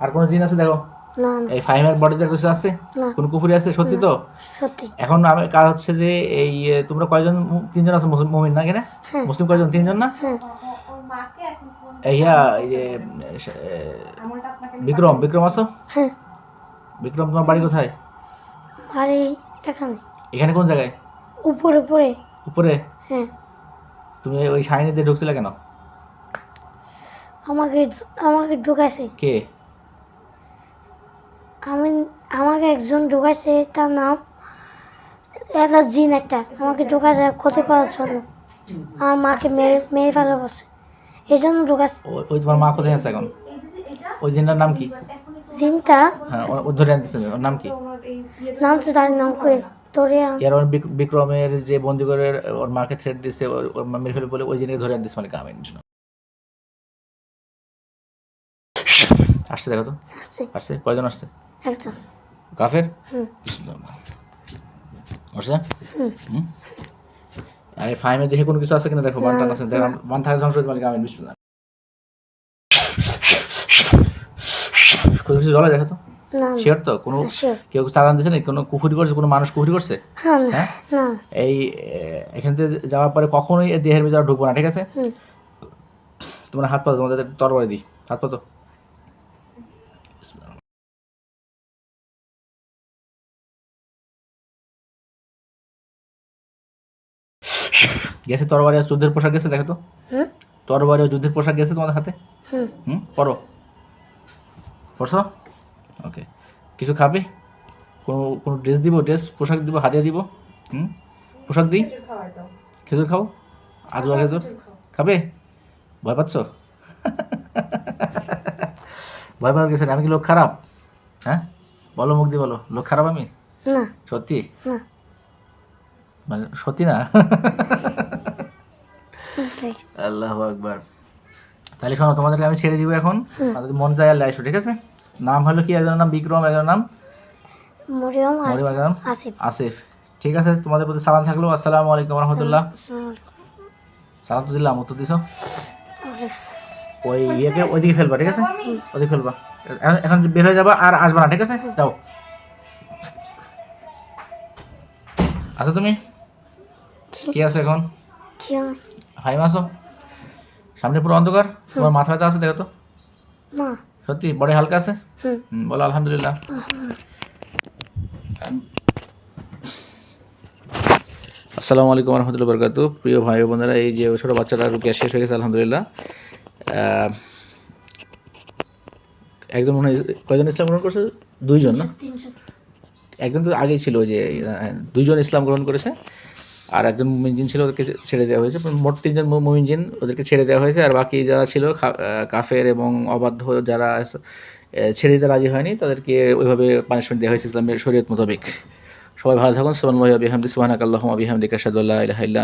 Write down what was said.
আর কোনো জিন আছে দেখো? এই ফাহিমের বডিতে কিছু আছে? কোনো কুফুরি আছে? সত্যি তো? সত্যি। এখন আমি কাজ হচ্ছে যে এই তোমরা কয়জন তিনজন আছে মুমিন না কেন হ্যাঁ। মুসলিম কয়জন? তিনজন না? হ্যাঁ। এই ইয়া যে বিক্রম বিক্রম আছো? হ্যাঁ। বিক্রম তোমার বাড়ি কোথায়? বাড়ি এখানে। এখানে কোন জায়গায়? উপরে উপরে। উপরে? হ্যাঁ। তুমি ওই শাইনি দিয়ে ঢুকছিলে কেন? আমাকে আমাকে ঢুকাইছে। কে? আমি আমাকে একজন ঢুকাইছে তার নাম একটা জিন একটা। আমাকে ঢুকাইছে ক্ষতি করার জন্য। আমার মাকে মেরে মেরে ফেলে বসে এই জন্য ঢুকাইছে। ওই তোমার মা কোথায় আছে এখন? ওই জিনটার নাম কি? জিনটা? হ্যাঁ ও- ধরে আনতেছে ওর নাম কি? নাম তো জানি নাম কই? আন- এর ওর বিক্রমের যে বন্দি করে ওর মাকে থ্রেট দিচ্ছে ওর- মেরে ফেলে বলে ওই জিনিস ধরে আনতেছে মানে কামিন আসছে দেখো তো। আসছে। আসছে? কয়জন আসছে? একজন কাফের? ফাইমে দেখে কোনো কিছু আছে কিনা দেখো? বান টান আছে দেখো বান থাকে ধ্বংস বিসমিল্লাহ। কোনো কিছু জলে দেখো তো? শিওর তো? কোনো কেউ চালান দিচ্ছে না কোনো কুফুরি করছে কোনো মানুষ কুফুরি করছে? হ্যাঁ হ্যাঁ? এই এখান থেকে যাওয়ার পরে কখনোই দেহের ভিতরে ঢুকবো না ঠিক আছে? তোমার হাত পাতো তোমাদের তরবারি দিই। হাত পাতো গেছে তরবারি আর যুদ্ধের পোশাক গেছে দেখো তো। হুম তরবারি আর যুদ্ধের পোশাক গেছে তোমাদের হাতে? হুম হুম পড়ো পড়ছো ওকে কিছু খাবে? কোনো কোনো ড্রেস দিব? ড্রেস পোশাক দিব? হাতিয়ে দিব? হুম? পোশাক দিই? খেজুর খাও? আজু খেজুর? খাবে? ভয় পাচ্ছ? ভয় পাওয়ার গেছে। আমি কি লোক খারাপ? হ্যাঁ? বলো মুখ দিয়ে বলো। লোক খারাপ আমি? সত্যি? মানে সত্যি না? আল্লাহ আকবার তাহলে শোনো তোমাদেরকে আমি ছেড়ে দিব এখন। তাদের মন যায় আর লাইসো ঠিক আছে? নাম হলো কি একজনের নাম বিক্রম একজনের নাম? মরিয়ম মরিম আসিফ। আসিফ। ঠিক আছে তোমাদের প্রতি সালাম থাকল। আসসালামু আলাইকুম রহমতুল্লাহ। সালাম তো দিলাম উত্তর দিছো? ওই ইয়েকে ওইদিকে ফেলবা ঠিক আছে? ওইদিকে ফেলবা। এখন- বের হয়ে যাবা আর আসবা না ঠিক আছে? যাও। আছো তুমি? কি? আছো এখন? কি মাসো সামনে পুরো অন্ধকার তোমার মাথা ব্যথা আছে দেখো তো? না। সত্যি বড় হালকা আছে? হুম। বলো আলহামদুলিল্লাহ। আসসালামু আলাইকুম রহমতুল্লাহ বরকাতু প্রিয় ভাই বোনেরা এই যে ছোটো বাচ্চাটা রুকিয়া শেষ হয়ে গেছে আলহামদুলিল্লাহ। একজন মনে হয় কয়জন ইসলাম গ্রহণ করেছে? দুইজন না? একজন তো আগেই ছিল যে দুইজন ইসলাম গ্রহণ করেছে। আর একজন মুমিনজিন ছিল ওদেরকে ছেড়ে দেওয়া হয়েছে, মোট তিনজন মুমিনজিন ওদেরকে ছেড়ে দেওয়া হয়েছে, আর বাকি যারা ছিল কাফের এবং অবাধ্য যারা ছেড়ে দিতে রাজি হয়নি, তাদেরকে ওইভাবে পানিশমেন্ট দেওয়া হয়েছে ইসলামের শরীয়ত মোতাবেক। সবাই ভালো থাকুন, সুবহানাল্লাহি ওয়া বিহামদিহি, সুবহানাকাল্লাহুম্মা ওয়া বিহামদিকা, আশহাদু আল্লা ইলাহা ইল্লা